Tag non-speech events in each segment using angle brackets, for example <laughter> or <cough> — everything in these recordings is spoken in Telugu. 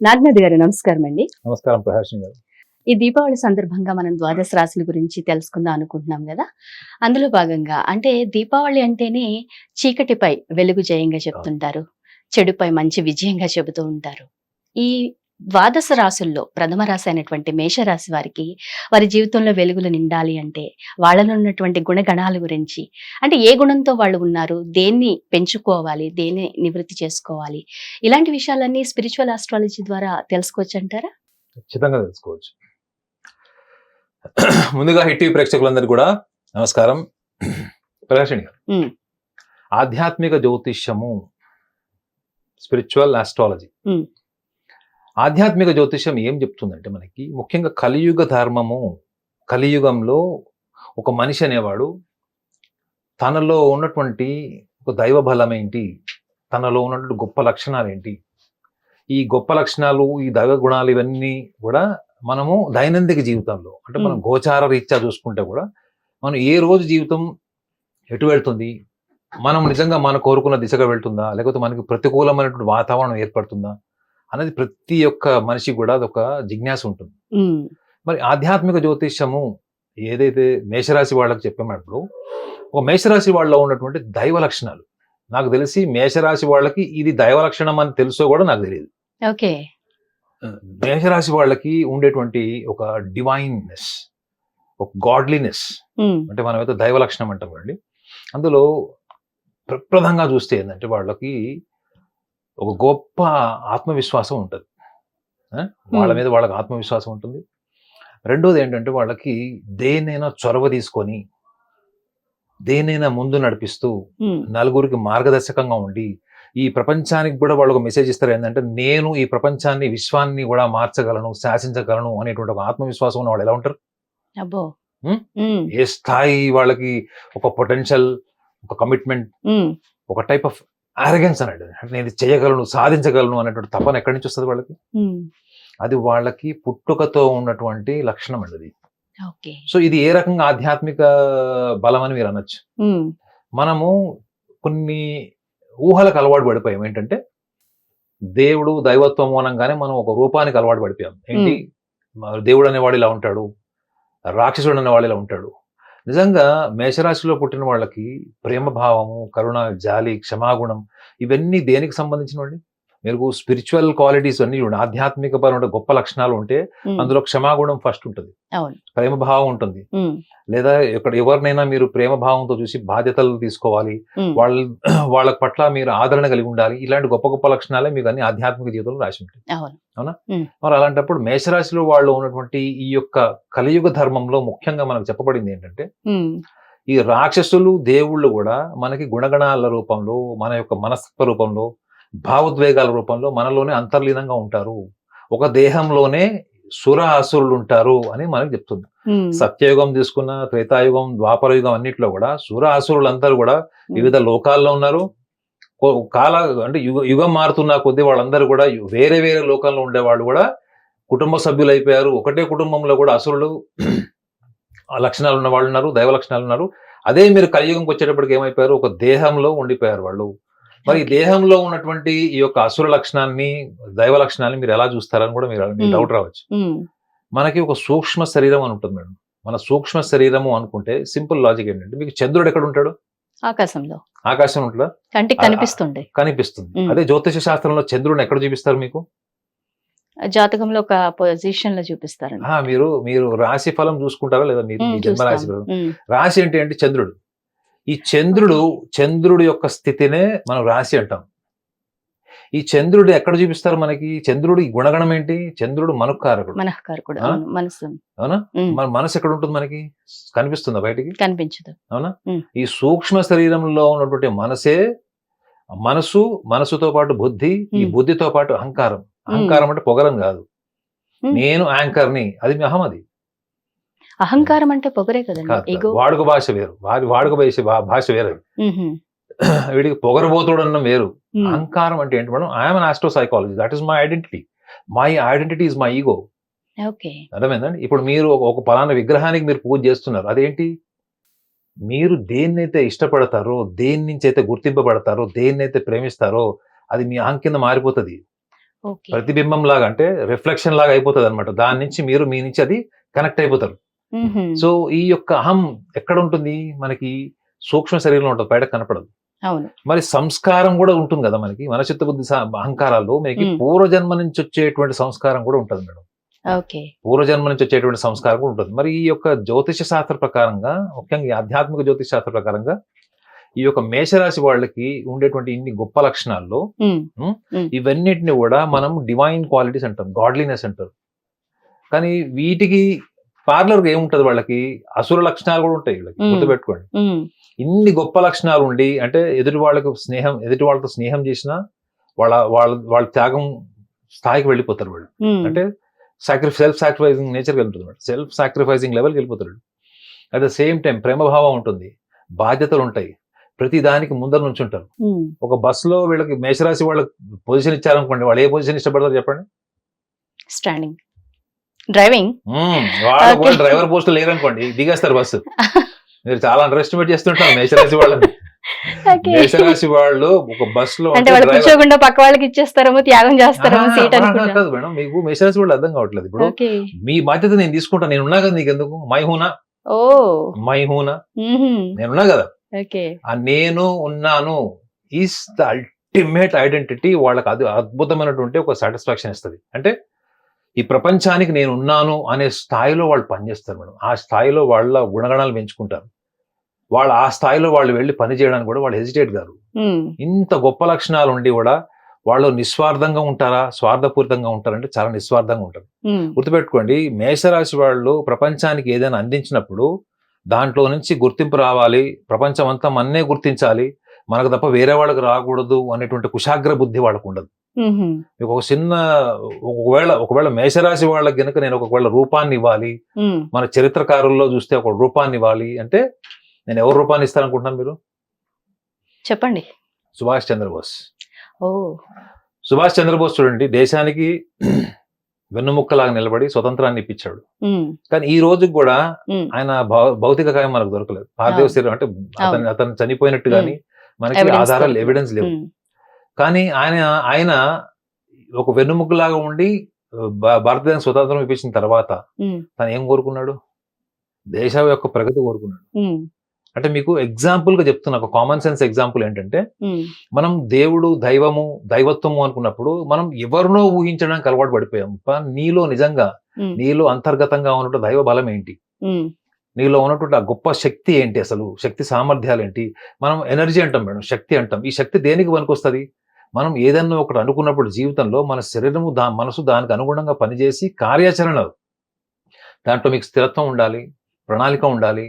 నాగనాథ్ గారు నమస్కారం అండి నమస్కారం ప్రహాషిని గారు. ఈ దీపావళి సందర్భంగా మనం ద్వాదశ రాశుల గురించి తెలుసుకుందాం అనుకుంటున్నాం కదా. అందులో భాగంగా అంటే దీపావళి అంటేనే చీకటిపై వెలుగు జయంగా చెప్తుంటారు. చెడుపై మంచి విజయంగా చెబుతూ ఉంటారు. ఈ ద్వాదశ రాశుల్లో ప్రథమ రాశి అయినటువంటి మేషరాశి వారికి వారి జీవితంలో వెలుగులు నిండాలి అంటే వాళ్ళలో ఉన్నటువంటి గుణగణాల గురించి అంటే ఏ గుణంతో వాళ్ళు ఉన్నారు దేన్ని పెంచుకోవాలి దేన్ని నివృత్తి చేసుకోవాలి ఇలాంటి విషయాలన్నీ స్పిరిచువల్ ఆస్ట్రాలజీ ద్వారా తెలుసుకోవచ్చు అంటారా? ఖచ్చితంగా తెలుసుకోవచ్చు. ముందుగా హిట్ టీవీ ప్రేక్షకులందరికీ కూడా నమస్కారం. గారు. మ్మ్. ఆధ్యాత్మిక జ్యోతిష్యము స్పిరిచువల్ ఆస్ట్రాలజీ. ఆధ్యాత్మిక జ్యోతిష్యం ఏం చెప్తుందంటే మనకి ముఖ్యంగా కలియుగ ధర్మము కలియుగంలో ఒక మనిషి అనేవాడు తనలో ఉన్నటువంటి ఒక దైవ బలం ఏంటి? తనలో ఉన్నటువంటి గొప్ప లక్షణాలు ఏంటి? ఈ గొప్ప లక్షణాలు ఈ దైవ గుణాలు ఇవన్నీ కూడా మనము దైనందిక జీవితంలో అంటే మనం. గోచార రీత్యా చూసుకుంటే కూడా మనం ఏ రోజు జీవితం ఎటు వెళ్తుంది? మనం నిజంగా మన కోరుకున్న దిశగా వెళ్తుందా? లేకపోతే మనకి ప్రతికూలమైనటువంటి వాతావరణం ఏర్పడుతుందా? అనేది ప్రతి ఒక్క మనిషి కూడా అదొక జిజ్ఞాస ఉంటుంది. మరి ఆధ్యాత్మిక జ్యోతిష్యము ఏదైతే మేషరాశి వాళ్ళకి చెప్పినప్పుడు ఒక మేషరాశి వాళ్ళలో ఉన్నటువంటి దైవ లక్షణాలు. నాకు తెలిసి మేషరాశి వాళ్ళకి ఇది దైవ లక్షణం అని తెలుసో కూడా నాకు తెలియదు. ఓకే. మేషరాశి వాళ్ళకి ఉండేటువంటి ఒక డివైన్నెస్ ఒక గాడ్లీనెస్ అంటే మనం అయితే దైవ లక్షణం అంటాం అండి అందులో ప్రప్రదంగా చూస్తే ఏంటంటే వాళ్ళకి ఒక గొప్ప ఆత్మవిశ్వాసం ఉంటుంది? వాళ్ళ. మీద వాళ్ళకి ఆత్మవిశ్వాసం ఉంటుంది. రెండోది ఏంటంటే వాళ్ళకి దేనైనా చొరవ తీసుకొని దేనైనా ముందు నడిపిస్తూ నలుగురికి మార్గదర్శకంగా ఉండి ఈ ప్రపంచానికి కూడా వాళ్ళు ఒక మెసేజ్ ఇస్తారు ఏంటంటే నేను ఈ ప్రపంచాన్ని విశ్వాన్ని కూడా మార్చగలను శాసించగలను అనేటువంటి ఒక ఆత్మవిశ్వాసం ఉన్న వాళ్ళు ఎలా ఉంటారు? ఏ స్థాయి వాళ్ళకి ఒక పొటెన్షియల్ ఒక కమిట్మెంట్ ఒక టైప్ ఆఫ్ ఆరగెన్స్ అన్నట్టు అంటే నేను చేయగలను సాధించగలను అనేటువంటి తపన ఎక్కడి నుంచి వస్తుంది వాళ్ళకి? అది వాళ్ళకి పుట్టుకతో ఉన్నటువంటి లక్షణం అండి సో ఇది ఏ రకంగా ఆధ్యాత్మిక బలం అని మీరు అనొచ్చు? మనము కొన్ని ఊహలకు అలవాటు పడిపోయాం ఏంటంటే దేవుడు దైవత్వం అనగానే మనం ఒక రూపానికి అలవాటు పడిపోయాం. ఏంటి? దేవుడు అనేవాడు ఇలా ఉంటాడు రాక్షసుడు అనేవాడు ఇలా ఉంటాడు. నిజంగా మేషరాశిలో పుట్టిన వాళ్ళకి ప్రేమ భావము కరుణ జాలి క్షమాగుణం ఇవన్నీ దేనికి సంబంధించినవండి? మీరు స్పిరిచువల్ క్వాలిటీస్ అన్ని చూడండి. ఆధ్యాత్మిక పరమైన గొప్ప లక్షణాలు ఉంటే అందులో క్షమాగుణం ఫస్ట్ ఉంటుంది. ప్రేమ భావం ఉంటుంది. లేదా ఇక్కడ ఎవరినైనా మీరు ప్రేమ భావంతో చూసి బాధ్యతలు తీసుకోవాలి. వాళ్ళ <clears throat> వాళ్ళ పట్ల మీరు ఆదరణ కలిగి ఉండాలి. ఇలాంటి గొప్ప గొప్ప లక్షణాలే మీకు అన్ని ఆధ్యాత్మిక జీవితంలో రాసి ఉంటాయి. అవును. మరి అలాంటప్పుడు మేషరాశిలో వాళ్ళు ఉన్నటువంటి ఈ యొక్క కలియుగ ధర్మంలో ముఖ్యంగా మనకు చెప్పబడింది ఏంటంటే ఈ రాక్షసులు దేవుళ్ళు కూడా మనకి గుణగణాల రూపంలో మన యొక్క మనస్తత్వ రూపంలో భావోద్వేగాల రూపంలో మనలోనే అంతర్లీనంగా ఉంటారు. ఒక దేహంలోనే సుర అసురులు ఉంటారు అని మనకి చెప్తుంది. సత్యయుగం తీసుకున్న త్రేతాయుగం ద్వాపర యుగం అన్నిట్లో కూడా సుర అసురులందరూ కూడా వివిధ లోకాల్లో ఉన్నారు. కాల అంటే యుగ యుగం మారుతున్న కొద్దీ వాళ్ళందరూ కూడా వేరే వేరే లోకంలో ఉండే వాళ్ళు కూడా కుటుంబ సభ్యులు అయిపోయారు ఒకటే కుటుంబంలో కూడా అసురులు లక్షణాలు ఉన్న వాళ్ళు ఉన్నారు దైవ లక్షణాలు ఉన్నారు. అదే మీరు కలియుగంకి వచ్చేటప్పటికి ఏమైపోయారు? ఒక దేహంలో ఉండిపోయారు వాళ్ళు. మరి. దేహంలో ఉన్నటువంటి ఈ యొక్క అసుర లక్షణాన్ని దైవ లక్షణాన్ని మీరు ఎలా చూస్తారని కూడా మీరు. డౌట్ రావచ్చు. మనకి ఒక సూక్ష్మ శరీరం అని ఉంటుంది మేడం. మన సూక్ష్మ శరీరము అనుకుంటే సింపుల్ లాజిక్ ఏంటంటే మీకు చంద్రుడు ఎక్కడ ఉంటాడు? ఆకాశంలో. ఆకాశం ఉంటుందా? కంటికి కనిపిస్తుంది. మ్మ్. అదే జ్యోతిష శాస్త్రంలో చంద్రుడిని ఎక్కడ చూపిస్తారు మీకు? జాతకంలో ఒక పొజిషన్లో చూపిస్తారండి. ఆ, మీరు మీరు రాశి ఫలం చూసుకుంటారా లేదా మీరు మీ జన్మ రాశి. ఫలం? రాశి ఏంటి? అంటే చంద్రుడు. ఈ చంద్రుడు చంద్రుడి యొక్క స్థితినే మనం రాశి అంటాం. ఈ చంద్రుడు ఎక్కడ చూపిస్తారు మనకి? చంద్రుడి గుణగణం ఏంటి? చంద్రుడు మనకారకుడు. మనసు అవునా మన మనసు ఎక్కడ ఉంటుంది మనకి? కనిపిస్తుందా బయటికి? కనిపించదు. అవునా. ఈ సూక్ష్మ శరీరంలో ఉన్నటువంటి మనసే మనసు మనసుతో పాటు బుద్ధి ఈ. బుద్ధితో పాటు అహంకారం. అహంకారం అంటే పొగరం కాదు. నేను యాంకర్ని అది మీ అహం అది. అహంకారం అంటే పొగరే కదండి వాడుక భాష వేరు. వాడి వాడుక భాష భాష <clears throat> వేరు వీడికి పొగరబోతుడు అన్నం వేరు అహంకారం అంటే ఏంటి madam? I'm an astro psychology that is my identity my identity is my ego okay. అర్థమైందండి? ఇప్పుడు మీరు ఒక- పలానా విగ్రహానికి మీరు పూజ చేస్తున్నారు. అదేంటి? మీరు దేన్నైతే ఇష్టపడతారో దేని నుంచి అయితే గుర్తింపబడతారో దేన్నైతే ప్రేమిస్తారో అది మీ అహం కింద మారిపోతుంది. ప్రతిబింబం లాగా అంటే రిఫ్లెక్షన్ లాగా అయిపోతుంది అనమాట దాని నుంచి మీరు మీ నుంచి అది కనెక్ట్ అయిపోతారు. సో ఈ యొక్క అహం ఎక్కడ ఉంటుంది మనకి సూక్ష్మ శరీరంలో ఉంటుంది బయట కనపడదు. మరి సంస్కారం కూడా ఉంటుంది కదా మనకి? మనచిత్త బుద్ధి స- అహంకారాల్లో మనకి. పూర్వజన్మ నుంచి వచ్చేటువంటి సంస్కారం కూడా ఉంటుంది మేడం. పూర్వజన్మ నుంచి వచ్చేటువంటి సంస్కారం కూడా ఉంటుంది. మరి ఈ యొక్క జ్యోతిష శాస్త్ర ప్రకారంగా ముఖ్యంగా ఆధ్యాత్మిక జ్యోతిష శాస్త్ర ప్రకారంగా ఈ యొక్క మేషరాశి వాళ్ళకి ఉండేటువంటి ఇన్ని గొప్ప లక్షణాల్లో. ఇవన్నిటిని కూడా మనం డివైన్ క్వాలిటీస్ అంటాం గాడ్లీనెస్ అంటారు కానీ వీటికి పార్లర్ ఏముంటది వాళ్ళకి అసుర లక్షణాలు కూడా ఉంటాయి వీళ్ళకి. గుర్తుపెట్టుకోండి. ఇన్ని గొప్ప లక్షణాలు ఉండి అంటే ఎదుటి వాళ్ళకు స్నేహం ఎదుటి వాళ్ళతో స్నేహం చేసినా వాళ్ళ వాళ్ళ వాళ్ళ త్యాగం స్థాయికి వెళ్ళిపోతారు వాళ్ళు. అంటే సాక్రి సెల్ఫ్ సాక్రిఫైజింగ్ నేచర్కి వెళ్తుంది అనమాట సెల్ఫ్ సాక్రిఫైజింగ్ లెవెల్కి వెళ్ళిపోతాడు అట్ ద సేమ్ టైం ప్రేమభావం ఉంటుంది బాధ్యతలు ఉంటాయి ప్రతి దానికి ముందర నుంచి ఉంటారు. ఒక బస్సులో వీళ్ళకి మేషరాశి వాళ్ళకి పొజిషన్ ఇచ్చారనుకోండి వాళ్ళు ఏ పొజిషన్ ఇష్టపడతారు చెప్పండి? Standing driving. వాళ్ళు డ్రైవర్ పోస్ట్ లేరనుకోండి దిగేస్తారు బస్సు. మీరు చాలా అండర్ ఎస్టిమేట్ చేస్తుంటారు మేషరాశి వాళ్ళని. మేషరాశి వాళ్ళు ఒక బస్లో అంటే వాళ్ళు driver- కూర్చోకుండా పక్క వాళ్ళకి ఇచ్చేస్తారేమో త్యాగం చేస్తారేమో సీట్ కాదు మేడం మీకు మేషరాశి వాళ్ళు అర్థం కావట్లేదు. ఇప్పుడు మీ బాధ్యత నేను తీసుకుంటా నేను ఉన్నా కదా నీకు ఎందుకు మై హూనా ఓ. మై హూనా. నేనున్నా కదా? నేను ఉన్నాను ఈస్ ద అల్టిమేట్ ఐడెంటిటీ వాళ్ళకి అది అద్భుతమైనటువంటి ఒక సాటిస్ఫాక్షన్ ఇస్తుంది. అంటే ఈ ప్రపంచానికి నేను ఉన్నాను అనే స్థాయిలో వాళ్ళు పనిచేస్తారు మేడం. ఆ స్థాయిలో వాళ్ళ గుణగణాలు పెంచుకుంటారు. వాళ్ళు ఆ స్థాయిలో వాళ్ళు వెళ్ళి పని చేయడానికి కూడా వాళ్ళు హెజిటేట్ గారు. ఇంత గొప్ప లక్షణాలు ఉండి కూడా వాళ్ళు నిస్వార్థంగా ఉంటారా స్వార్థపూరితంగా ఉంటారంటే చాలా నిస్వార్థంగా ఉంటారు. గుర్తుపెట్టుకోండి మేషరాశి వాళ్ళు ప్రపంచానికి ఏదైనా అందించినప్పుడు దాంట్లో నుంచి గుర్తింపు రావాలి ప్రపంచం అంతా మన్నే గుర్తించాలి మనకు తప్ప వేరే వాళ్ళకి రాకూడదు అనేటువంటి కుశాగ్ర బుద్ధి వాళ్ళకు ఉండదు. మీకు ఒక చిన్న ఒకవేళ ఒకవేళ మేషరాశి వాళ్ళకి గనుక నేను ఒకవేళ రూపాన్ని ఇవ్వాలి. మన చరిత్రకారుల్లో చూస్తే ఒక రూపాన్ని ఇవ్వాలి అంటే నేను ఎవరు రూపాన్ని ఇస్తారనుకుంటున్నాను మీరు? చెప్పండి. సుభాష్ చంద్రబోస్. ఓ. సుభాష్ చంద్రబోస్ చూడండి దేశానికి వెన్నుముక్కలాగా నిలబడి స్వతంత్రాన్ని ఇప్పించాడు. కానీ ఈ రోజు కూడా. ఆయన భౌతిక కాయం మనకు దొరకలేదు పార్థివ. శరీరం అంటే అతను అతను చనిపోయినట్టు కానీ మనకి ఆధారాలు. ఎవిడెన్స్ లేవు. కానీ ఆయన ఆయన ఒక వెన్నుముక్కలాగా ఉండి భారతదేశం స్వతంత్రం ఇప్పించిన తర్వాత. తను ఏం కోరుకున్నాడు దేశం యొక్క ప్రగతి కోరుకున్నాడు. అంటే మీకు ఎగ్జాంపుల్గా చెప్తున్నా ఒక కామన్ సెన్స్ ఎగ్జాంపుల్ ఏంటంటే. మనం దేవుడు దైవము దైవత్వము అనుకున్నప్పుడు మనం ఎవరినో ఊహించడానికి అలవాటు పడిపోయాం. నీలో నిజంగా. నీలో అంతర్గతంగా ఉన్నటువంటి దైవ బలం ఏంటి. నీలో ఉన్నటువంటి ఆ గొప్ప శక్తి ఏంటి అసలు? శక్తి సామర్థ్యాలు ఏంటి? మనం ఎనర్జీ అంటాం మేడం శక్తి అంటాం. ఈ శక్తి దేనికి పనికొస్తుంది? మనం ఏదన్నా ఒకటి అనుకున్నప్పుడు జీవితంలో మన శరీరము దా మనసు దానికి అనుగుణంగా పనిచేసి కార్యాచరణ. దాంట్లో మీకు స్థిరత్వం ఉండాలి ప్రణాళిక ఉండాలి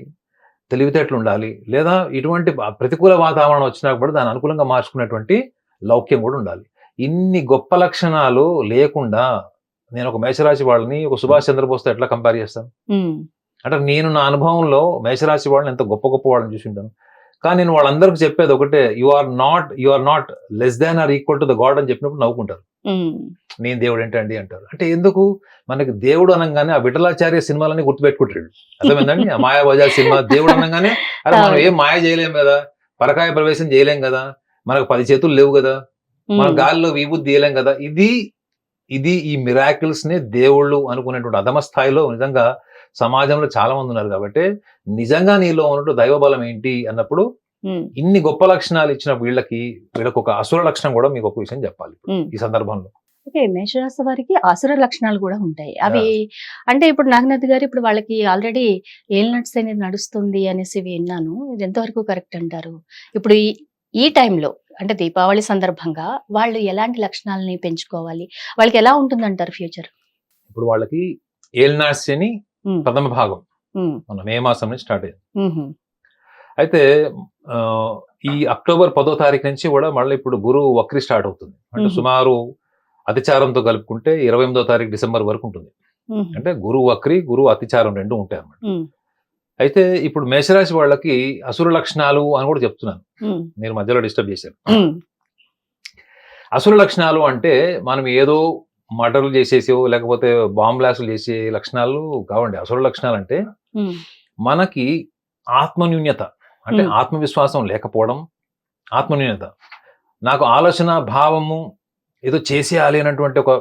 తెలివితేటలు ఉండాలి లేదా ఇటువంటి ప్రతికూల వాతావరణం వచ్చినా కూడా దాన్ని అనుకూలంగా మార్చుకునేటువంటి లౌక్యం కూడా ఉండాలి ఇన్ని గొప్ప లక్షణాలు లేకుండా నేను ఒక మేషరాశి వాళ్ళని ఒక సుభాష్ చంద్రబోస్తో ఎట్లా కంపేర్ చేస్తాను. అంటే నేను నా అనుభవంలో మేషరాశి వాళ్ళని ఎంత గొప్ప గొప్ప వాళ్ళని చూసి ఉంటాను కానీ నేను వాళ్ళందరికీ చెప్పేది ఒకటే you are not you are not less than or equal to the god అని చెప్పినప్పుడు నవ్వుకుంటారు. నేను దేవుడు ఏంటండి అంటారు. అంటే ఎందుకు? మనకి దేవుడు అనగానే ఆ విఠలాచార్య సినిమాలని గుర్తుపెట్టుకుంటాడు అర్థమైందండి? ఆ మాయా బజార్ సినిమా దేవుడు అనగానే అరే మనం ఏం మాయ చేయలేం కదా? పరకాయ ప్రవేశం చేయలేం కదా? మనకు పది చేతులు లేవు కదా? మన. గాలిలో విభూతి తీయలేం కదా? ఇది ఇది ఈ మిరాకిల్స్ని దేవుళ్ళు అనుకునేటువంటి అధమ స్థాయిలో నిజంగా సమాజంలో చాలా మంది ఉన్నారు కాబట్టి నిజంగా నీలో ఉన్నట్టు దైవ బలం ఏంటి అన్నప్పుడు. ఇన్ని గొప్ప లక్షణాలు ఇచ్చిన వీళ్ళకి వీళ్ళకి ఒక అసుర లక్షణం కూడా మీకు ఒక విషయం చెప్పాలి. ఈ సందర్భంలో. ఓకే మేషరాశి వారికి ఆసుర లక్షణాలు కూడా ఉంటాయి. అవి అంటే ఇప్పుడు నాగనాథ్ గారు ఇప్పుడు వాళ్ళకి ఆల్రెడీ ఏల్నట్స్ అనేది నడుస్తుంది అనేసి విన్నాను. ఇది ఎంతవరకు కరెక్ట్ అంటారు? ఇప్పుడు ఈ ఈ టైంలో అంటే దీపావళి సందర్భంగా వాళ్ళు ఎలాంటి లక్షణాలని పెంచుకోవాలి? వాళ్ళకి ఎలా ఉంటుంది అంటారు ఫ్యూచర్? ఇప్పుడు వాళ్ళకి ఏల్నాడ్స్ అని ప్రథమ భాగం. మన మే మాసం నుంచి స్టార్ట్ అయింది. అయితే ఈ అక్టోబర్ పదో తారీఖు నుంచి కూడా మళ్ళీ ఇప్పుడు గురువు వక్రి స్టార్ట్ అవుతుంది. అంటే. సుమారు అతిచారంతో కలుపుకుంటే ఇరవై ఎనిమిదో తారీఖు డిసెంబర్ వరకు ఉంటుంది. అంటే గురువు వక్రి గురువు అతిచారం రెండు ఉంటాయి అన్నమాట అయితే ఇప్పుడు మేషరాశి వాళ్ళకి అసుర లక్షణాలు అని కూడా చెప్తున్నాను. నేను మధ్యలో డిస్టర్బ్ చేశాను. అసుర లక్షణాలు అంటే మనం ఏదో మర్డర్లు చేసేసో లేకపోతే బాంబ్ బ్లాస్టులు చేసే లక్షణాలు కావండి. అసుర లక్షణాలు అంటే మనకి ఆత్మన్యూన్యత. అంటే. ఆత్మవిశ్వాసం లేకపోవడం ఆత్మన్యూన్యత నాకు ఆలోచన భావము ఏదో చేసేయాలి అన్నటువంటి ఒక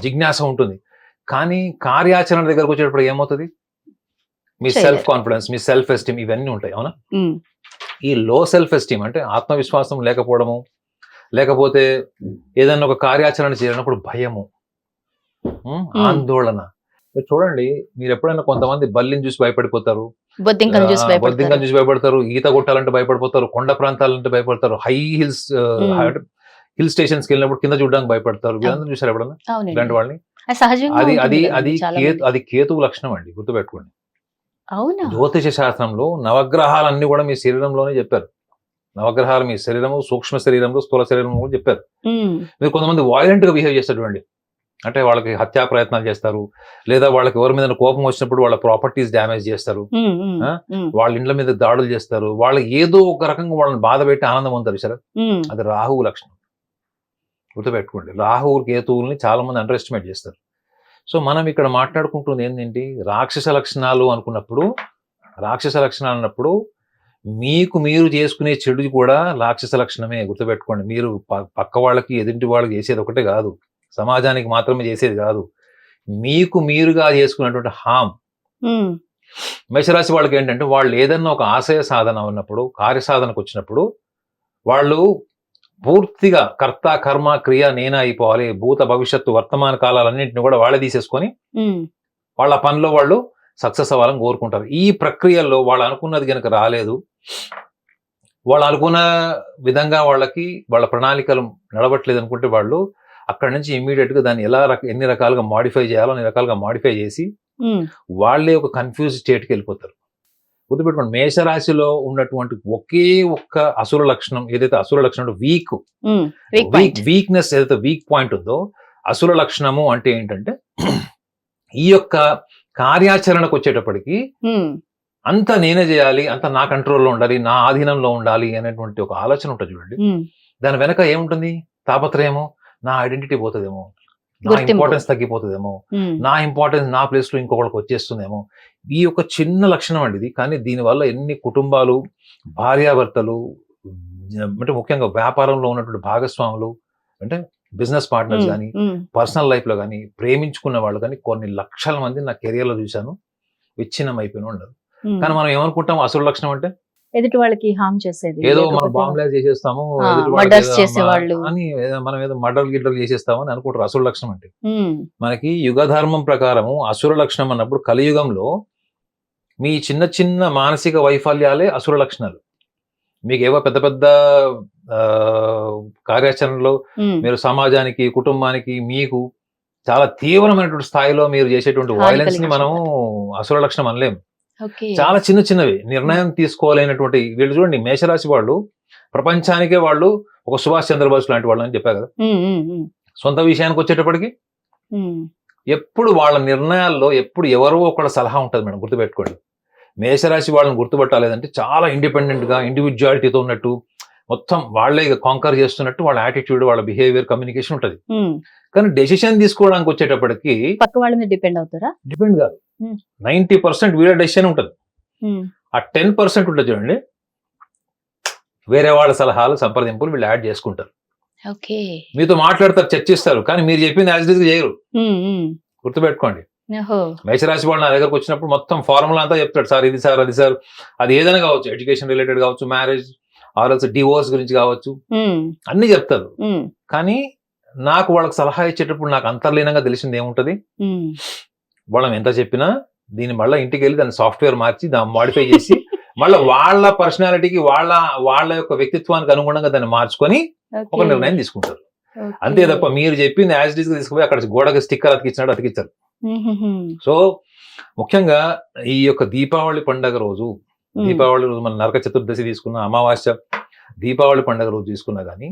జిజ్ఞాస ఉంటుంది. కానీ కార్యాచరణ దగ్గరకు వచ్చేటప్పుడు ఏమవుతుంది? మీ. సెల్ఫ్ కాన్ఫిడెన్స్ మీ సెల్ఫ్ ఎస్టీమ్ ఇవన్నీ ఉంటాయి అవునా? ఈ లో సెల్ఫ్ ఎస్టీమ్ అంటే ఆత్మవిశ్వాసం లేకపోవడము లేకపోతే ఏదైనా ఒక కార్యాచరణ చేయనప్పుడు భయము ఆందోళన. చూడండి మీరు ఎప్పుడైనా కొంతమంది బల్లిని చూసి భయపడిపోతారు బొద్దింకలు చూసి చూసి భయపడతారు ఈత కొట్టాలంటే భయపడిపోతారు కొండ ప్రాంతాలంటే భయపడతారు హై హిల్స్ హిల్ స్టేషన్స్కి వెళ్ళినప్పుడు కింద చూడడానికి భయపడతారు. వీళ్ళందరూ చూసారు ఎప్పుడన్నా? ఇలాంటి వాళ్ళని? అది అది అది అది కేతువు లక్షణం అండి గుర్తుపెట్టుకోండి. అవునా? జ్యోతిష శాస్త్రంలో నవగ్రహాలన్నీ కూడా మీ శరీరంలోనే చెప్పారు. నవగ్రహాలు మీ శరీరము సూక్ష్మ శరీరంలో స్థూల శరీరంలో కూడా చెప్పారు. మీరు కొంతమంది వైలెంట్గా బిహేవ్ చేస్తారు అంటే వాళ్ళకి హత్యా ప్రయత్నాలు చేస్తారు. లేదా వాళ్ళకి ఎవరి మీద కోపం వచ్చినప్పుడు వాళ్ళ ప్రాపర్టీస్ డ్యామేజ్ చేస్తారు. వాళ్ళ ఇండ్ల మీద దాడులు చేస్తారు. వాళ్ళు ఏదో ఒక రకంగా వాళ్ళని బాధ పెట్టి ఆనందం పొందుతారు. సరే? అది రాహువు లక్షణం. గుర్తుపెట్టుకోండి. రాహువు కేతువుల్ని చాలా మంది అండర్ ఎస్టిమేట్ చేస్తారు. సో మనం ఇక్కడ మాట్లాడుకుంటుంది ఏంటంటే రాక్షస లక్షణాలు అనుకున్నప్పుడు రాక్షస లక్షణాలు అన్నప్పుడు మీకు మీరు చేసుకునే చెడు కూడా రాక్షస లక్షణమే. గుర్తుపెట్టుకోండి. మీరు పక్క వాళ్ళకి ఎదుటి వాళ్ళకి చేసేది ఒకటే కాదు. సమాజానికి మాత్రమే చేసేది కాదు. మీకు మీరుగా చేసుకున్నటువంటి హామ్ మేషరాశి వాళ్ళకి ఏంటంటే వాళ్ళు ఏదన్నా ఒక ఆశయ సాధన ఉన్నప్పుడు కార్యసాధనకు వచ్చినప్పుడు వాళ్ళు పూర్తిగా కర్త కర్మ క్రియ నేనే అయిపోవాలి భూత భవిష్యత్తు వర్తమాన కాలాలన్నింటిని కూడా వాళ్ళే తీసేసుకొని వాళ్ళ పనిలో వాళ్ళు సక్సెస్ అవ్వాలని కోరుకుంటారు. ఈ ప్రక్రియలో వాళ్ళు అనుకున్నది కనుక రాలేదు. వాళ్ళు అనుకున్న విధంగా వాళ్ళకి వాళ్ళ ప్రణాళికలు నడవట్లేదు అనుకుంటే వాళ్ళు అక్కడి నుంచి ఇమీడియట్గా దాన్ని ఎలా ఎన్ని రకాలుగా మాడిఫై చేయాలో అన్ని రకాలుగా మాడిఫై చేసి వాళ్ళే ఒక కన్ఫ్యూజ్ స్టేట్కి వెళ్ళిపోతారు. గుర్తుపెట్టుకోండి మేషరాశిలో ఉన్నటువంటి ఒకే ఒక్క అసుర లక్షణం ఏదైతే అసుర లక్షణం వీక్. వీక్నెస్ ఏదైతే వీక్ పాయింట్ ఉందో అసుర లక్షణము అంటే ఏంటంటే ఈ యొక్క కార్యాచరణకు వచ్చేటప్పటికి అంత నేనే చేయాలి అంత నా కంట్రోల్లో ఉండాలి నా ఆధీనంలో ఉండాలి అనేటువంటి ఒక ఆలోచన ఉంటుంది చూడండి. దాని వెనక ఏముంటుంది? తాపత్రయము. నా ఐడెంటిటీ పోతుందేమో. నా. ఇంపార్టెన్స్ తగ్గిపోతుందేమో. నా ఇంపార్టెన్స్ నా ప్లేస్లో ఇంకొకరికి వచ్చేస్తుందేమో. ఈ యొక్క చిన్న లక్షణం అండి ఇది. కానీ దీనివల్ల ఎన్ని కుటుంబాలు భార్యాభర్తలు అంటే ముఖ్యంగా వ్యాపారంలో ఉన్నటువంటి భాగస్వాములు అంటే బిజినెస్ పార్ట్నర్స్ కానీ పర్సనల్ లైఫ్లో కానీ ప్రేమించుకున్న వాళ్ళు కానీ కొన్ని లక్షల మంది నా కెరియర్లో చూశాను. విచ్ఛిన్నం అయిపోయిన ఉండదు ఉమ్. కానీ మనం ఏమనుకుంటాం అసలు లక్షణం అంటే? ఎదుటి వాళ్ళకి హామ్ చేసేది. ఏదో మనం బాంబ్లా చేసేస్తాము ఏదో చేసేవాళ్ళు. అని మనం ఏదో మర్డర్ గిడ్డలు చేసేస్తాము అని అనుకుంటారు అసలు లక్షణం అంటే. మనకి యుగధర్మం ప్రకారము అసుర లక్షణం అన్నప్పుడు కలియుగంలో మీ చిన్న చిన్న మానసిక వైఫల్యాలే అసుర లక్షణాలు. మీకు ఏవో పెద్ద పెద్ద ఆ, కార్యాచరణలో మీరు సమాజానికి కుటుంబానికి మీకు చాలా తీవ్రమైనటువంటి స్థాయిలో మీరు చేసేటువంటి వైలెన్స్ని మనం అసుర లక్షణం అనలేం ఓకే చాలా చిన్న చిన్నవి. నిర్ణయం తీసుకోలేనటువంటి వీళ్ళు చూడండి మేషరాశి వాళ్ళు ప్రపంచానికే వాళ్ళు ఒక సుభాష్ చంద్రబోస్ లాంటి వాళ్ళు అని చెప్పారు కదా. సొంత విషయానికి వచ్చేటప్పటికి ఎప్పుడు వాళ్ళ నిర్ణయాల్లో ఎప్పుడు ఎవరో ఒకళ్ళ సలహా ఉంటుంది మేడం గుర్తుపెట్టుకోండి. మేషరాశి వాళ్ళని గుర్తుపట్టాలేదంటే చాలా ఇండిపెండెంట్గా ఇండివిజువాలిటీతో ఉన్నట్టు మొత్తం వాళ్ళే కాంకర్ చేస్తున్నట్టు వాళ్ళ యాటిట్యూడ్ వాళ్ళ బిహేవియర్ కమ్యూనికేషన్ ఉంటుంది. కానీ డెసిషన్ తీసుకోవడానికి వచ్చేటప్పటికి పక్క వాళ్ళ మీద డిపెండ్ అవుతారా? డిపెండ్ కాదు. Hmm. నైన్టీ పర్సెంట్ వీళ్ళ డెసిషన్ ఉంటుంది. ఆ టెన్ పర్సెంట్ ఉంటుంది చూడండి. వేరే వాళ్ళ సలహాలు సంప్రదింపులు వీళ్ళు యాడ్ చేసుకుంటారు. ఓకే. మీతో మాట్లాడతారు చర్చిస్తారు కానీ మీరు చెప్పింది యాజ్ ఇట్ చేయరు. ఉమ్, ఉమ్. గుర్తుపెట్టుకోండి. మేషరాశి వాళ్ళు నా దగ్గరకు వచ్చినప్పుడు మొత్తం ఫార్ములా అంతా చెప్తాడు. సార్ ఇది సార్ అది సార్ అది ఏదైనా కావచ్చు ఎడ్యుకేషన్ రిలేటెడ్ కావచ్చు మ్యారేజ్ ఆర్ఎల్స్ డివోర్స్ గురించి కావచ్చు. ఉమ్, అన్ని చెప్తారు. కానీ నాకు వాళ్ళకి సలహా ఇచ్చేటప్పుడు నాకు అంతర్లీనంగా తెలిసింది ఏముంటది. వాళ్ళం ఎంత చెప్పినా దీన్ని మళ్ళీ ఇంటికి వెళ్ళి దాన్ని సాఫ్ట్వేర్ మార్చి దాన్ని మాడిఫై చేసి మళ్ళీ వాళ్ళ పర్సనాలిటీకి వాళ్ళ వాళ్ళ యొక్క వ్యక్తిత్వానికి అనుగుణంగా దాన్ని మార్చుకొని ఒక. నిర్ణయం తీసుకుంటారు. అంతే తప్ప మీరు చెప్పింది యాజ్గా తీసుకుపోయి అక్కడ గోడకి స్టిక్కర్ అతికిచ్చినాడు అతికిచ్చారు. సో ముఖ్యంగా ఈ యొక్క దీపావళి పండగ రోజు దీపావళి రోజు మన నరక చతుర్దశి తీసుకున్న అమావాస్య దీపావళి పండగ రోజు తీసుకున్నా కానీ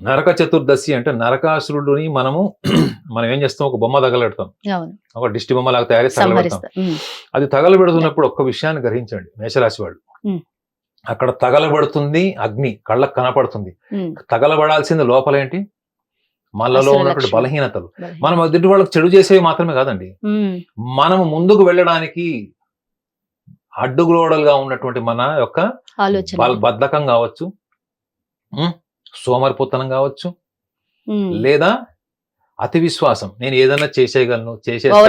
నరక చతుర్దశి అంటే నరకాసురుడిని మనము <clears throat> మనం ఏం చేస్తాం? ఒక బొమ్మ తగలెడతాం. ఒక దిష్టి బొమ్మ లాగా తయారీ తగలబెడతాం. అది తగలబెడుతున్నప్పుడు ఒక్క విషయాన్ని గ్రహించండి. మేషరాశి వాళ్ళు. అక్కడ తగలబడుతుంది అగ్ని కళ్ళకు కనపడుతుంది. తగలబడాల్సింది లోపలేంటి? మనలో అసలు ఉన్నటువంటి. బలహీనతలు. మనం ఎదుటి వాళ్ళకి చెడు చేసేవి మాత్రమే కాదండి. మనము ముందుకు వెళ్ళడానికి అడ్డుగోడలుగా ఉన్నటువంటి మన యొక్క బద్ధకం కావచ్చు? సోమరిపోతనం కావచ్చు ఉమ్. లేదా అతి విశ్వాసం. నేను ఏదైనా చేసేయగలను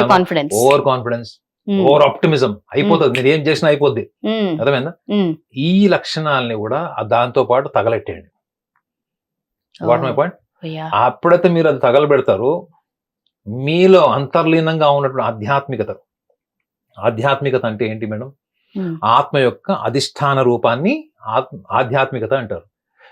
confidence over confidence. Over optimism అయిపోతుంది. మీరు ఏం చేసినా అయిపోద్ది. ఉమ్. అర్థమైందా? ఉమ్. ఈ లక్షణాలని కూడా దాంతో పాటు తగలెట్టేయండి. What my point. అప్పుడైతే మీరు అది తగలబెడతారు. మీలో అంతర్లీనంగా ఉన్నటువంటి ఆధ్యాత్మికత. ఆధ్యాత్మికత అంటే ఏంటి మేడం. ఆత్మ యొక్క అధిష్టాన రూపాన్ని ఆధ్యాత్మికత అంటారు.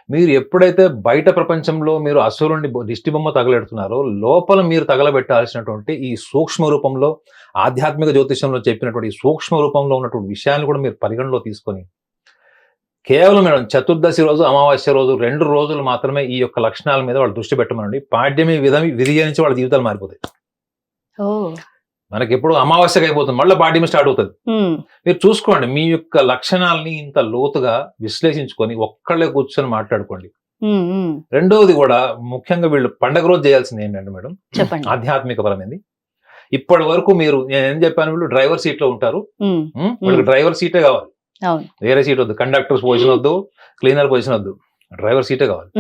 మీరు ఎప్పుడైతే బయట ప్రపంచంలో మీరు అసురుణ్ణి దిష్టిబొమ్మ దిష్టి బొమ్మ తగలెడుతున్నారో లోపల మీరు తగలబెట్టాల్సినటువంటి ఈ సూక్ష్మ రూపంలో ఆధ్యాత్మిక జ్యోతిషంలో చెప్పినటువంటి సూక్ష్మ రూపంలో ఉన్నటువంటి విషయాన్ని కూడా మీరు పరిగణలో తీసుకొని కేవలం మేడం చతుర్దశి రోజు అమావాస్య రోజు రెండు రోజులు మాత్రమే ఈ యొక్క లక్షణాల మీద వాళ్ళు దృష్టి పెట్టమనండి. పాడ్యమి విధమి విధి నుంచి వాళ్ళ జీవితాలు మారిపోతాయి. మనకి ఎప్పుడు అమావాస్యకి అయిపోతుంది మళ్ళీ పాడ్యమి స్టార్ట్ అవుతుంది. మీరు చూసుకోండి మీ యొక్క లక్షణాలని ఇంత లోతుగా విశ్లేషించుకొని ఒక్కళ్ళే కూర్చొని మాట్లాడుకోండి. రెండవది కూడా ముఖ్యంగా వీళ్ళు పండగ రోజు చేయాల్సింది ఏంటంటే మేడం ఆధ్యాత్మిక పరమైంది. ఇప్పటి వరకు మీరు నేను ఏం చెప్పాను వీళ్ళు డ్రైవర్ సీట్లో ఉంటారు? వీళ్ళకి డ్రైవర్ సీటే కావాలి. వేరే సీట్ వద్దు. కండక్టర్ పొజిషన్ వద్దు క్లీనర్ పొజిషన్ వద్దు. డ్రైవర్ సీటే కావాలి.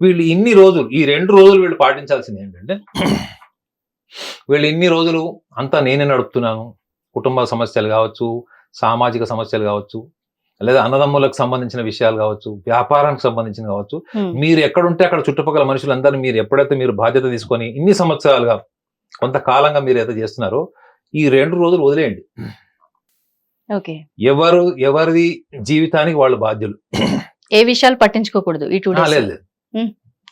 వీళ్ళు ఇన్ని రోజులు ఈ రెండు రోజులు వీళ్ళు పాటించాల్సింది ఏంటంటే వీళ్ళు ఇన్ని రోజులు అంతా నేనే నడుపుతున్నాను. కుటుంబ సమస్యలు కావచ్చు సామాజిక సమస్యలు కావచ్చు లేదా అన్నదమ్ములకు సంబంధించిన విషయాలు కావచ్చు వ్యాపారానికి సంబంధించిన కావచ్చు. మీరు ఎక్కడుంటే అక్కడ చుట్టుపక్కల మనుషులందరినీ మీరు ఎప్పుడైతే మీరు బాధ్యత తీసుకొని ఇన్ని సంవత్సరాలుగా కొంతకాలంగా మీరు ఏదైతే చేస్తున్నారో ఈ రెండు రోజులు వదిలేయండి. ఓకే. ఎవరు ఎవరిది జీవితానికి వాళ్ళు బాధ్యులు. ఏ విషయాలు పట్టించుకోకూడదు లేదు.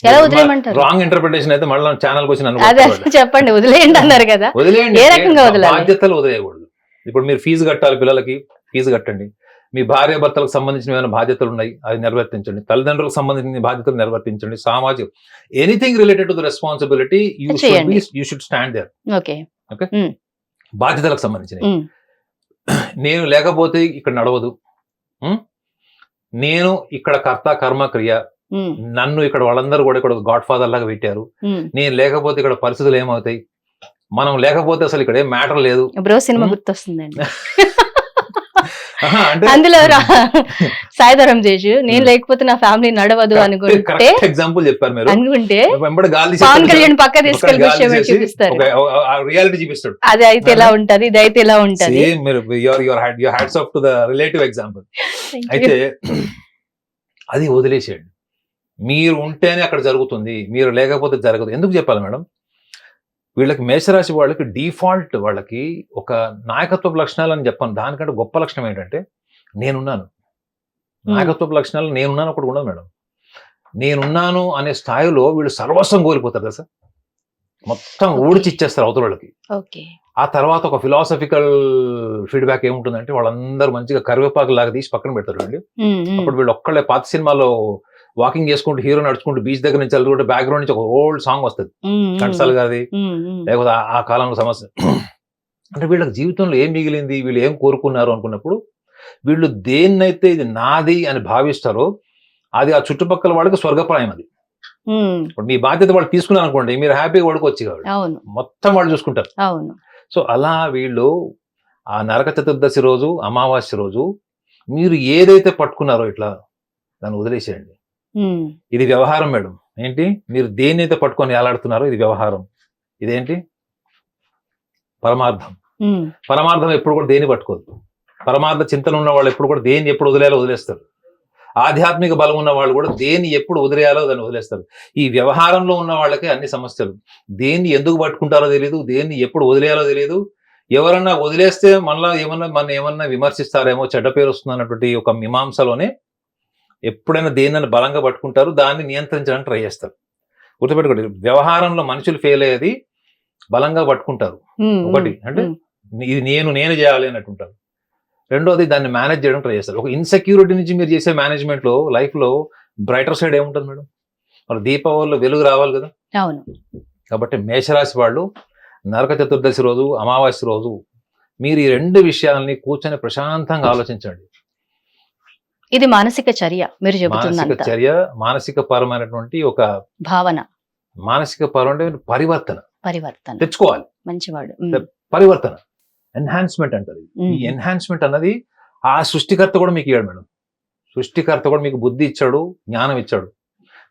ఎలా వదిలేయమంటారు రాంగ్ ఇంటర్ప్రిటేషన్ అయితే మళ్ళీ ఛానల్ వచ్చి నన్ను అదే కొట్టుకోవాలి. చెప్పండి వదిలేయండి అన్నారు కదా వదిలేయండి ఏ రకంగా వదలాలి? బాధ్యతలు వదిలేయకూడదు ఇప్పుడు మీరు ఫీజు కట్టాలి పిల్లలకి ఫీజు కట్టండి మీ భార్య భర్తలకు సంబంధించిన ఏమైనా బాధ్యతలు ఉన్నాయి అది నిర్వర్తించండి తల్లిదండ్రులకు సంబంధించిన బాధ్యతలు నిర్వర్తించండి సామాజిక anything related to the responsibility you should చేయండి. You should stand there okay బాధ్యతలకు సంబంధించినవి ఉమ్. నేను లేకపోతే ఇక్కడ నడవదు? నేను ఇక్కడ కర్త కర్మ క్రియ. నన్ను ఇక్కడ వాళ్ళందరూ కూడా ఇక్కడ గాడ్ ఫాదర్ లాగా పెట్టారు. నేను లేకపోతే ఇక్కడ పరిస్థితులు ఏమవుతాయి? మనం లేకపోతే అసలు ఇక్కడ ఏం మ్యాటర్ లేదు. బ్రో సినిమా. గుర్తొస్తుందండి. <laughs> అందులో సాయిధరం చేసి నేను. లేకపోతే నా ఫ్యామిలీ నడవదు అనుకుంటే ఎగ్జాంపుల్ చెప్పారు మీరు. అనుకుంటే పవన్ కళ్యాణ్ పక్క తీసుకెళ్ళి విషయం చూపిస్తారు. రియాలిటీ చూపిస్తాడు. అది అయితే ఎలా ఉంటది? ఇది అయితే ఎలా ఉంటది? సేమ్ మీరు your your had your hads of to the relative example. అయితే అది వదిలేసేయండి. మీరు ఉంటేనే అక్కడ జరుగుతుంది మీరు లేకపోతే జరగదు. ఎందుకు చెప్పాలి మేడం? వీళ్ళకి మేషరాశి వాళ్ళకి డిఫాల్ట్ వాళ్ళకి ఒక నాయకత్వపు లక్షణాలు అని చెప్పాను. దానికంటే గొప్ప లక్షణం ఏంటంటే నేనున్నాను. నాయకత్వపు లక్షణాలు నేనున్నాను ఒకటి ఉండదు మేడం. నేనున్నాను అనే స్థాయిలో వీళ్ళు సర్వస్వం కోల్పోతారు కదా సార్ మొత్తం ఊడిచిచ్చేస్తారు అవతల వాళ్ళకి. ఆ తర్వాత ఒక ఫిలాసఫికల్ ఫీడ్బ్యాక్ ఏముంటుందంటే వాళ్ళందరూ మంచిగా కరివేపాకు లాగా తీసి పక్కన పెడతారు ఉమ్. అప్పుడు వీళ్ళు ఒక్కళ్ళే పాత సినిమాలో వాకింగ్ చేసుకుంటూ హీరో నడుచుకుంటూ బీచ్ దగ్గర నుంచి వెళ్తుంటే బ్యాక్గ్రౌండ్ నుంచి ఒక ఓల్డ్ సాంగ్ వస్తుంది. కంటసాల్ గారి. లేకపోతే ఆ- కాలంలో సమస్య <clears throat> అంటే వీళ్ళకి జీవితంలో ఏం మిగిలింది వీళ్ళు ఏం కోరుకున్నారు అనుకున్నప్పుడు వీళ్ళు దేన్నైతే ఇది నాది అని భావిస్తారో అది ఆ చుట్టుపక్కల వాళ్ళకి స్వర్గప్రాయం అది. ఇప్పుడు మీ బాధ్యత వాళ్ళు తీసుకున్నారు అనుకోండి మీరు హ్యాపీగా వాడుకోవచ్చు కాబట్టి మొత్తం వాళ్ళు చూసుకుంటారు సో అలా వీళ్ళు ఆ నరక చతుర్దశి రోజు అమావాస్య రోజు మీరు ఏదైతే పట్టుకున్నారో ఇట్లా దాన్ని వదిలేసేయండి. ఇది వ్యవహారం మేడం. ఏంటి? మీరు దేన్నైతే పట్టుకొని ఏలాడుతున్నారో ఇది వ్యవహారం. ఇదేంటి? పరమార్థం. పరమార్థం ఎప్పుడు కూడా దేన్ని పట్టుకోదు పరమార్థ చింతన ఉన్న వాళ్ళు ఎప్పుడు కూడా దేన్ని ఎప్పుడు వదిలేయాలో వదిలేస్తారు. ఆధ్యాత్మిక బలం ఉన్న వాళ్ళు కూడా దేన్ని ఎప్పుడు వదిలేయాలో దాన్ని వదిలేస్తారు. ఈ వ్యవహారంలో ఉన్న వాళ్ళకే అన్ని సమస్యలు. దేన్ని ఎందుకు పట్టుకుంటారో తెలియదు దేన్ని ఎప్పుడు వదిలేయాలో తెలియదు ఎవరన్నా వదిలేస్తే మళ్ళా ఏమన్నా మన ఏమన్నా విమర్శిస్తారేమో చెడ్డ పేరు వస్తుంది అన్నటువంటి ఒక మీమాంసలోనే ఎప్పుడైనా దేన్నైనా బలంగా పట్టుకుంటారు దాన్ని నియంత్రించడానికి ట్రై చేస్తారు. గుర్తుపెట్టుకోండి వ్యవహారంలో మనుషులు ఫెయిల్ అయ్యేది బలంగా పట్టుకుంటారు. ఒకటి అంటే. ఇది నేను నేను చేయాలి అని అంటుంటారు. రెండోది దాన్ని మేనేజ్ చేయడం ట్రై చేస్తారు. ఒక ఇన్సెక్యూరిటీ నుంచి మీరు చేసే మేనేజ్మెంట్లో లైఫ్లో బ్రైటర్ సైడ్ ఏముంటుంది మేడం? మరి దీపావళిలో వెలుగు రావాలి కదా? అవును. కాబట్టి మేషరాశి వాళ్ళు నరక చతుర్దశి రోజు అమావాస్య రోజు మీరు ఈ రెండు విషయాల్ని కూర్చొని ప్రశాంతంగా ఆలోచించండి. ఇది మానసిక చర్య మీరు మానసిక చెబుతున్నంత చర్య మానసిక పరమైనటువంటి ఒక భావన. మానసిక పరమైన పరివర్తన. పరివర్తన. తెచ్చుకోవాలి. మంచివాడు. పరివర్తన. ఎన్హాన్స్మెంట్ అంటారు. ఈ ఎన్హాన్స్మెంట్ అన్నది ఆ సృష్టికర్త కూడా మీకు ఇవ్వడు మేడం. సృష్టికర్త కూడా మీకు బుద్ధి ఇచ్చాడు జ్ఞానం ఇచ్చాడు.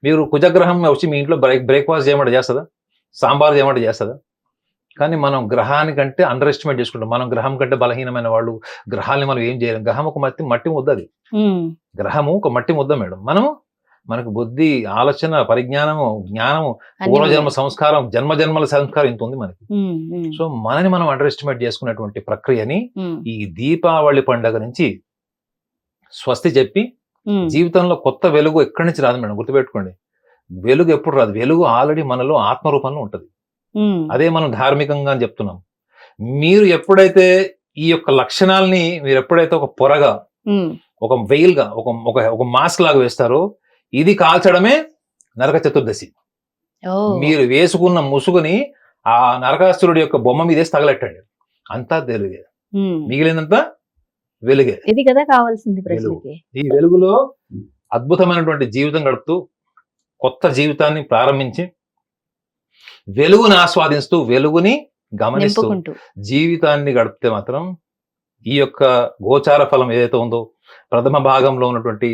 మీరు కుజగ్రహం వచ్చి మీ ఇంట్లో బ్రేక్ బ్రేక్ఫాస్ట్ చేయమంటే చేస్తుందా? సాంబార్ చేయమంటే చేస్తుందా? కానీ మనం గ్రహానికంటే అండర్ ఎస్టిమేట్ చేసుకుంటాం. మనం గ్రహం కంటే బలహీనమైన వాళ్ళు గ్రహాలని మనం ఏం చేయలేం. గ్రహం ఒక మట్టి మట్టి ముద్ద అది. గ్రహము ఒక మట్టి ముద్ద మేడం. మనము మనకు బుద్ధి ఆలోచన పరిజ్ఞానము జ్ఞానము పూర్వజన్మ. సంస్కారం జన్మ జన్మల సంస్కారం ఇంత ఉంది మనకి. సో మనని మనం అండర్ ఎస్టిమేట్ చేసుకున్నటువంటి ప్రక్రియని ఈ దీపావళి పండగ నుంచి స్వస్తి చెప్పి జీవితంలో కొత్త వెలుగు ఎక్కడి నుంచి రాదు మేడం? గుర్తుపెట్టుకోండి. వెలుగు ఎప్పుడు రాదు. వెలుగు ఆల్రెడీ మనలో ఆత్మరూపంలో ఉంటది. అదే మనం ధార్మికంగా అని చెప్తున్నాం. మీరు ఎప్పుడైతే ఈ యొక్క లక్షణాలని మీరు ఎప్పుడైతే ఒక పొరగా ఒక వెయిల్గా ఒక ఒక ఒక మాస్క్ లాగా వేస్తారో ఇది కాల్చడమే నరక చతుర్దశి. మీరు వేసుకున్న ముసుగుని ఆ నరకాసురుడి యొక్క బొమ్మ మీదేసి తగలెట్టండి. అంతా తెలుగే. మిగిలినంత వెలుగే. ఇది కదా కావాల్సింది ఈ వెలుగులో అద్భుతమైనటువంటి జీవితం గడుపుతూ కొత్త జీవితాన్ని ప్రారంభించి వెలుగుని ఆస్వాదిస్తూ వెలుగుని గమనిస్తూ జీవితాన్ని గడిపితే మాత్రం ఈ యొక్క గోచార ఫలం ఏదైతే ఉందో ప్రథమ భాగంలో ఉన్నటువంటి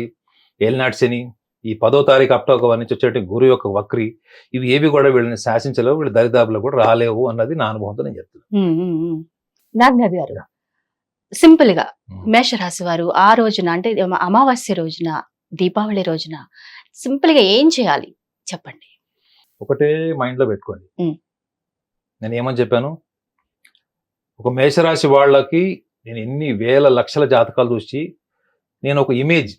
ఏలినాటి శని ఈ పదో తారీఖు అక్టోబర్ నుంచి వచ్చేటి గురు యొక్క వక్రి ఇవి ఏవి కూడా వీళ్ళని శాసించలేవు వీళ్ళ దరిదాపులో కూడా రాలేవు అన్నది నా అనుభవంతో నేను చెప్తున్నాను గారు సింపుల్గా. మేషరాశి వారు ఆ రోజున అంటే అమావాస్య రోజున దీపావళి రోజున సింపుల్గా ఏం చేయాలి? చెప్పండి. ఒకటే మైండ్లో పెట్టుకోండి. నేను ఏమని చెప్పాను ఒక మేషరాశి వాళ్ళకి నేను ఎన్ని వేల లక్షల జాతకాలు చూసి నేను ఒక ఇమేజ్.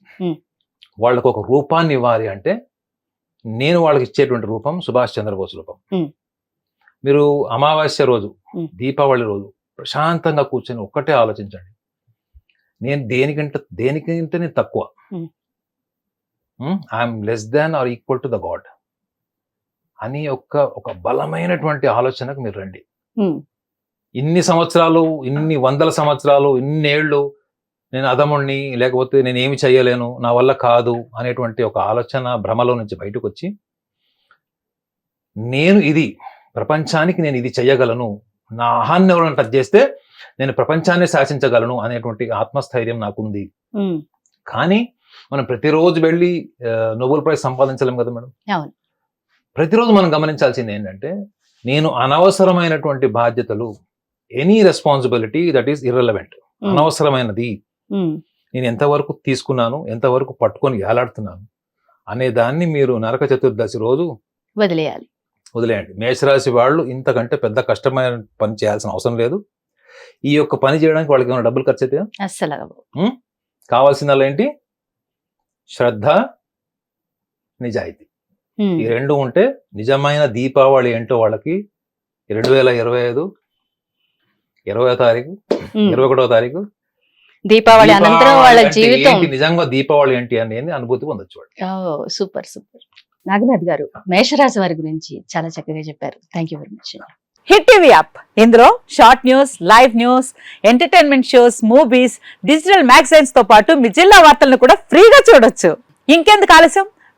వాళ్ళకు ఒక రూపాన్ని ఇవ్వాలి అంటే నేను వాళ్ళకి ఇచ్చేటువంటి రూపం సుభాష్ చంద్రబోస్ రూపం. మీరు అమావాస్య రోజు. దీపావళి రోజు ప్రశాంతంగా కూర్చొని ఒక్కటే ఆలోచించండి నేను దేనికంటే దేనికంటే నేను తక్కువ. I'm less than or equal to the god అని ఒక ఒక బలమైనటువంటి ఆలోచనకు మీరు రండి. ఇన్ని సంవత్సరాలు ఇన్ని వందల సంవత్సరాలు ఇన్ని ఏళ్ళు నేను అదముణ్ణి లేకపోతే నేను ఏమి చేయలేను నా వల్ల కాదు అనేటువంటి ఒక ఆలోచన భ్రమలో నుంచి బయటకు వచ్చి నేను ఇది ప్రపంచానికి నేను ఇది చేయగలను నా అహాన్ని ఎవరైనా టచ్ చేస్తే నేను ప్రపంచాన్ని శాసించగలను అనేటువంటి ఆత్మస్థైర్యం నాకుంది. కానీ మనం ప్రతిరోజు వెళ్ళి నోబెల్ ప్రైజ్ సంపాదించలేం కదా మేడం. ప్రతిరోజు మనం గమనించాల్సింది ఏంటంటే నేను అనవసరమైనటువంటి బాధ్యతలు any responsibility that is irrelevant అనవసరమైనది. నేను ఎంతవరకు తీసుకున్నాను ఎంతవరకు పట్టుకొని వేలాడుతున్నాను అనే దాన్ని మీరు నరక చతుర్దశి రోజు వదిలేయాలి. వదిలేయండి. మేషరాశి వాళ్ళు ఇంతకంటే పెద్ద కష్టమైన పని చేయాల్సిన అవసరం లేదు. ఈ యొక్క పని చేయడానికి వాళ్ళకి ఏమైనా డబ్బులు ఖర్చు అయితే అస్సలు. కావాల్సిందల్లా ఏంటి? శ్రద్ధ నిజాయితీ. ఈ రెండు ఉంటే నిజమైన దీపావళి ఏంటో వాళ్ళకి రెండు వేల ఇరవై ఐదు ఇరవై తారీఖు. ఇరవై ఒకటో తారీఖు. దీపావళి అనంతరం వాళ్ళ జీవితం. నిజంగా దీపావళి ఏంటి అనేది అనుభూతి పొందొచ్చు వాళ్ళు. ఓ సూపర్ సూపర్. నాగనాథ్ గారు మేషరాశి వారి గురించి చాలా చక్కగా చెప్పారు. Thank you very much Hit TV app. ఇందులో short news live news entertainment shows movies digital మ్యాగజైన్స్తో పాటు మీ జిల్లా వార్తలను కూడా ఫ్రీగా చూడొచ్చు. ఇంకెందుకు ఆలస్యం?